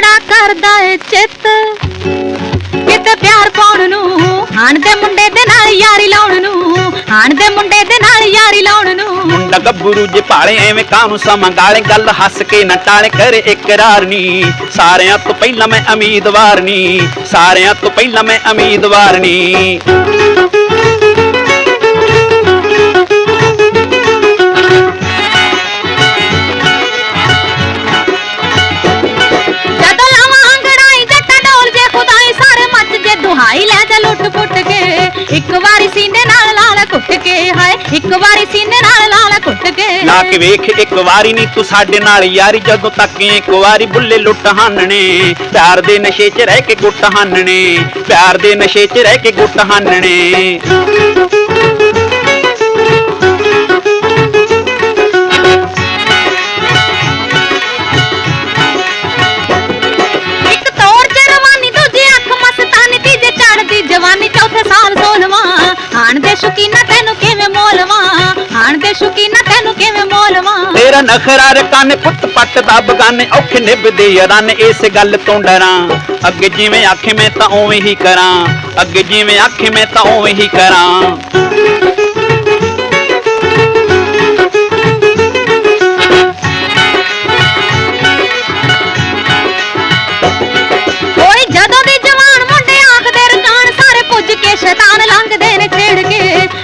ਕਰਦਾ ਏ ਚਿੱਤ। ਕਿਤੇ ਪਿਆਰ ਪਾਉਣ ਨੂੰ, ਹਾਣ ਦੇ ਮੁੰਡੇ ਦੇ ਨਾਲ ਯਾਰੀ ਲਾਉਣ ਨੂੰ, ਹਾਣ ਦੇ ਮੁੰਡੇ ਦੇ ਨਾਲ ਯਾਰੀ ਲਾਉਣ ਨੂੰ। ਮੁੰਡਾ ਗੱਭਰੂ ਜੇ ਭਾਲੇ, ਐਵੇਂ ਕਾਹਨੂੰ ਸਮਾਂ ਗਾਲੇ? ਗੱਲ ਹੱਸ ਕੇ ਨਾ ਟਾਲੇ, ਕਰੇ ਇਕਰਾਰ ਨੀ। ਸਾਰਿਆਂ ਤੋਂ ਪਹਿਲਾਂ ਮੈਂ ਉਮੀਦਵਾਰ ਨੀ। ਸਾਰਿਆਂ ਤੋਂ ਪਹਿਲਾਂ ਮੈਂ ਉਮੀਦਵਾਰ ਨੀ। ਜੇ ਲੈ ਜਾ ਲੁੱਟ ਪੁੱਟ ਕੇ। ਇੱਕ ਵਾਰੀ ਸੀਨੇ ਨਾਲ ਲਾਲ ਕੁੱਟ ਕੇ ਹਾਏ, ਇੱਕ ਵਾਰੀ ਸੀਨੇ ਨਾਲ ਲਾਲ ਕੁੱਟ ਕੇ। ਲਾ ਕੇ ਵੇਖ, ਇੱਕ ਵਾਰੀ ਨੀ ਤੂੰ ਸਾਡੇ ਨਾਲ ਯਾਰੀ, ਜਦੋਂ ਤੱਕ ਇੱਕ ਵਾਰੀ ਬੁੱਲੇ ਲੁੱਟ ਹਾਨਣੇ। ਪਿਆਰ ਦੇ ਨਸ਼ੇ 'ਚ ਰਹਿ ਕੇ ਗੁੱਟ ਹਾਨਣੇ, ਪਿਆਰ ਦੇ ਨਸ਼ੇ 'ਚ ਰਹਿ ਕੇ ਗੁੱਟ ਹਾਨਣੇ। ਸ਼ੁਕੀਨਾ ਤੈਨੂੰ ਕਿਵੇਂ ਮੋਲਵਾ ਤੇਰਾ ਨਖਰਾ ਰਕਾਨੇ ਪੁੱਤ ਪੱਟ ਦਾ ਬਗਾਨੇ ਔਖੇ ਨਿਭਦੇ ਰਨ ਇਸ ਗੱਲ ਤੋਂ ਡਰਾਂ। ਅੱਗੇ ਜਿਵੇਂ ਆਖੇ ਮੈਂ ਤਾਂ ਉਵੇਂ ਹੀ ਕਰਾਂ। ਅੱਗੇ ਜਿਵੇਂ ਆਖੇ ਮੈਂ ਤਾਂ ਉਵੇਂ ਹੀ ਕਰਾਂ।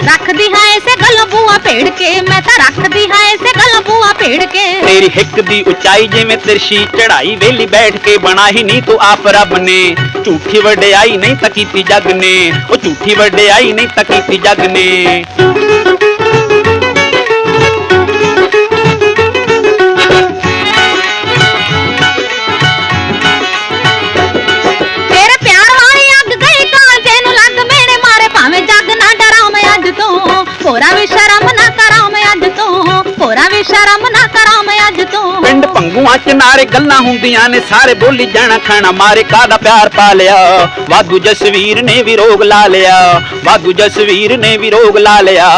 ਰੱਖਦੀ ਹਾਂ ਭੇੜ ਕੇ ਮੈਂ ਤਾਂ ਰੱਖਦੀ ਹਾਂ ਐਸੇ ਗੱਲਾਂ ਬੂਆ ਭੇੜ ਕੇ। ਤੇਰੀ ਹਿੱਕ ਦੀ ਉਚਾਈ ਜਿਵੇਂ ਤਿਰਸ਼ੀ ਚੜਾਈ ਵੇਲੀ ਬੈਠ ਕੇ ਬਣਾਈ ਨਹੀਂ ਤੂੰ ਆਪ ਰੱਬ ਨੇ। ਝੂਠੀ ਵਡਿਆਈ ਨਹੀਂ ਤਾਂ ਕੀਤੀ ਜੱਗ ਨੇ। ਉਹ ਝੂਠੀ ਵਡਿਆਈ ਨਹੀਂ ਤਾਂ ਕੀਤੀ ਜੱਗ ਨੇ। ਤੇਰੇ ਪਿਆਰ ਵਾਲੀ ਅੱਗ ਗਈ ਕਾਂਜੇ ਨੂੰ ਲੱਗ ਮੇਰੇ ਮਾਰੇ ਭਾਵੇਂ ਜੱਗ ਨਾ ਡਰਾਂ ਮੈਂ ਅੱਜ ਤੋਂ। ਹੋਰਾ ਵੀ ਸ਼ਰਮ ਤੋਂ ਹੋਰਾ ਸ਼ਰਮ ਨਾ ਕਰਾਂ ਮੈਂ ਅੱਜ ਤੂੰ। ਪਿੰਡ ਭੰਗੂਆਂ ਚ ਨਾਰੇ ਗੱਲਾਂ ਹੁੰਦੀਆਂ ਨੇ, ਸਾਰੇ ਬੋਲੀ ਜਾਣਾ ਖਾਣਾ ਮਾਰੇ ਕਾਦਾ ਪਿਆਰ ਪਾ ਲਿਆ? ਵਾਧੂ ਜਸਵੀਰ ਨੇ ਵੀ ਰੋਗ ਲਾ ਲਿਆ, ਵਾਧੂ ਜਸਵੀਰ ਨੇ ਵੀ ਰੋਗ ਲਾ ਲਿਆ।